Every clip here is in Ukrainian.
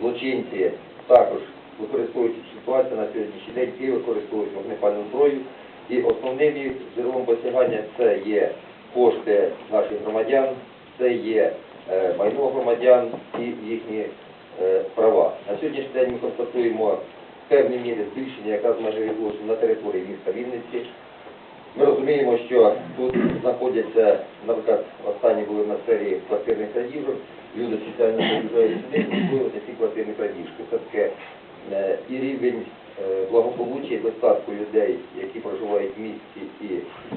злочинці також використовують ситуацію на сьогоднішній день і використовують вогнепальну зброю. І основним їх джерелом посягання це є кошти наших громадян, це є е, майно громадян і їхні е, права. На сьогоднішній день ми констатуємо в певній мірі збільшення якраз відносин на території міста Вінниці. Ми розуміємо, що тут знаходяться, наприклад, останні були на серії квартирних крадіжок, люди спеціально приїжджають сюди, щоб ці квартирні крадіжки. Це таке і рівень е, благополуччя і достатку людей, які проживають в місті і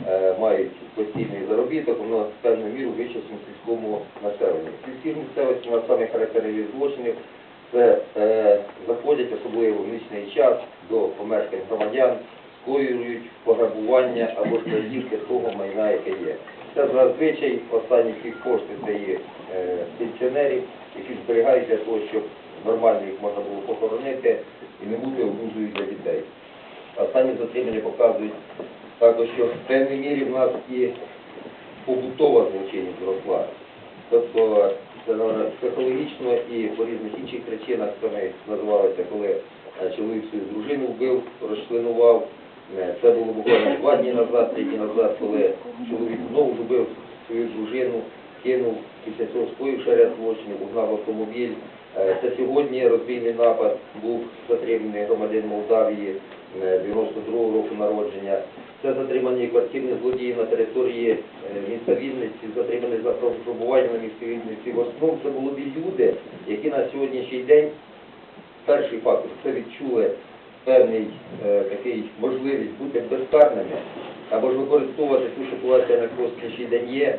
е, мають постійний заробіток, воно в певну міру вище, ніж в сільському населенні. В сільській місцевості на саме характерних злочинів це е, заходять, особливо в нічний час, до помешкань громадян, скоюють пограбування або крадіжки того майна, яке є. Це зазвичай останні ці кошти це є е, пенсіонерів, які зберігають для того, щоб нормально їх можна було похоронити і не бути обузою для дітей. Останні затримання показують також, що в певній мірі в нас і побутова злочинність зросла. Тобто це психологічно і по різних інших причинах це називалося, коли е, чоловік свою дружину вбив, розчленував. Е, Це було буквально два дні назад, три дні назад, коли чоловік знову вбив свою дружину, кинув після цього скоїв ще злочинів, угнав автомобіль. Е, Це сьогодні розбійний напад був затриманий громадян Молдавії е, 92-го року народження. Це затримані квартирні злодії на території е, міста Вінниці, затримані за пробування на місті Вінниці. В основному це молоді люди, які на сьогоднішній день, перший фактор, це відчули певний е, такий можливість бути безкарними, або ж використовувати ту ситуацію, на сьогоднішній день є,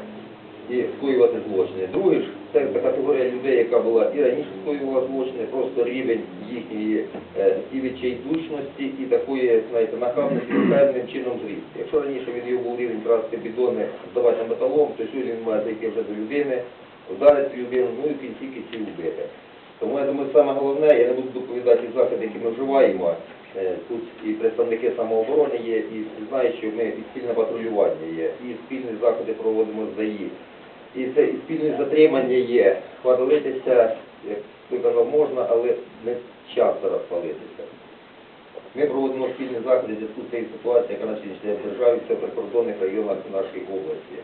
і скоювати злочини. Другий ж це категорія людей, яка була і раніше скоювала злочини, просто рівень їхньої е, і відчайдушності, і такої, знаєте, нахабності певним чином зріс. Якщо раніше він його був рівень красти бідони, здавати металом, то сьогодні він має зайти вже до людини, вдарити людину, ну і в кінці кінці вбити. Тому я думаю, саме головне, я не буду доповідати заходи, які ми вживаємо. Е, Тут і представники самооборони є, і що ми і спільне патрулювання є, і спільні заходи проводимо з ДАІ. І це і спільне затримання є. Хвалитися, як ти казав, можна, але не час зараз хвалитися. Ми проводимо спільні заходи в зв'язку з цією ситуацією, яка на сьогоднішній день в державі, це в прикордонних районах нашої області.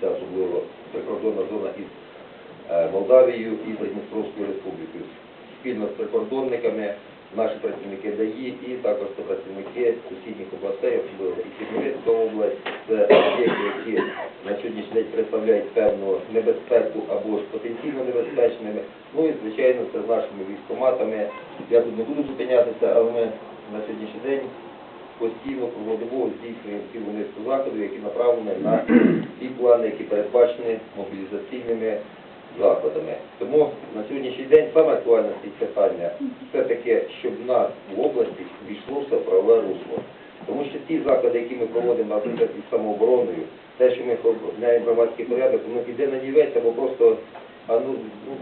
Це особливо прикордонна зона із е, Молдавією і Придністровською республікою. Спільно з прикордонниками наші працівники ДАІ і також це працівники сусідніх областей, особливо і Хмельницька область, це об'єкти, які на сьогоднішній день представляють певну небезпеку або ж потенційно небезпечними. Ну і звичайно це з нашими військоматами. Я тут не буду зупинятися, але ми на сьогоднішній день постійно круглодобово здійснюємо цілу низку заходів, які направлені на ті плани, які передбачені мобілізаційними заходами. Тому на сьогоднішній день саме актуальне питання все таки, щоб в нас в області війшло все правове русло. Тому що ті заходи, які ми проводимо, наприклад, із самообороною, те, що ми охороняємо громадський порядок, воно піде на нівець або просто а ну, ну,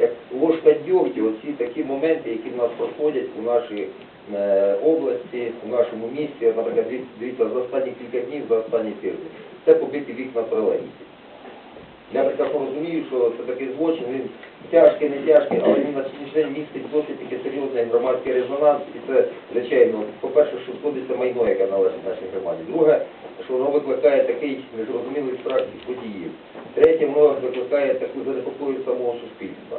як ложка дьогтю, оці такі моменти, які в нас проходять у нашій е, області, у нашому місті, наприклад, диві- дивіться, за останні кілька днів, за останні тижні, це побиті вікна тролейбусів. Я прекрасно розумію, що це такий злочин, він тяжкий, не тяжкий, але він на сьогоднішній день містить досить таки серйозний громадський резонанс. І це, звичайно, по-перше, що шкодиться майно, яке належить нашій громаді. Друге, що воно викликає такий незрозумілий страх від подіїв. Третє, воно викликає таку занепокою самого суспільства.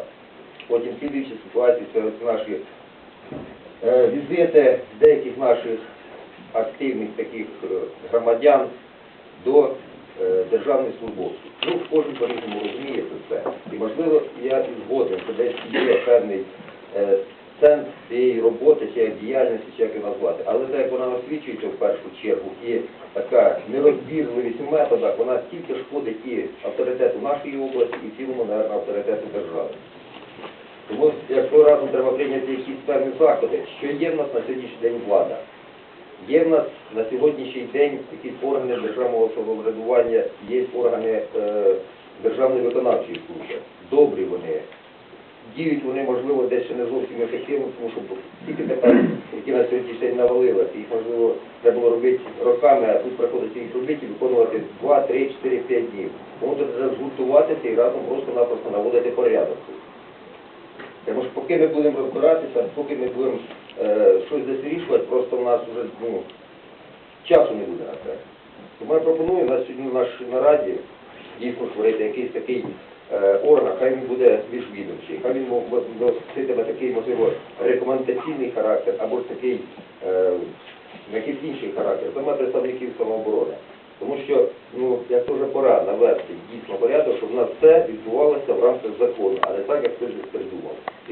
Потім слідуючі ситуації, це наші е, візити деяких наших активних таких е, громадян до державних службовців. Ну, кожен по-різному розуміє це все. І можливо, я і згоден, що десь є певний е, сенс цієї роботи, чи діяльності, чи як її назвати. Але так як вона освічується в першу чергу, і така нерозбірливість в методах, вона тільки шкодить і авторитету нашої області, і цілому, наверное, авторитету держави. Тому, якщо разом треба прийняти якісь певні заходи, що є в нас на сьогоднішній день влада? Є в нас на сьогоднішній день якісь органи державного самоврядування, є органи е, державної виконавчої служби. Добрі вони. Діють вони, можливо, десь ще не зовсім ефективно, тому що тільки тепер, які на сьогоднішній день навалилися, їх, можливо, треба було робити роками, а тут приходиться їх робити і виконувати 2, 3, 4, 5 днів. Треба згуртуватися і разом просто-напросто наводити порядок. Тому що поки ми будемо розбиратися, поки ми будемо е, щось десь просто в нас вже ну, часу не буде на це. Тому я пропоную на сьогодні в нашій нараді дійсно створити якийсь такий е, орган, хай він буде більш відомчий, хай він носитиме такий, можливо, рекомендаційний характер або ж такий е, якийсь інший характер, саме представників самооборони. Тому що ну як теж пора навести дійсно порядок, щоб в нас все відбувалося в рамках закону, а не так, як хтось придумав.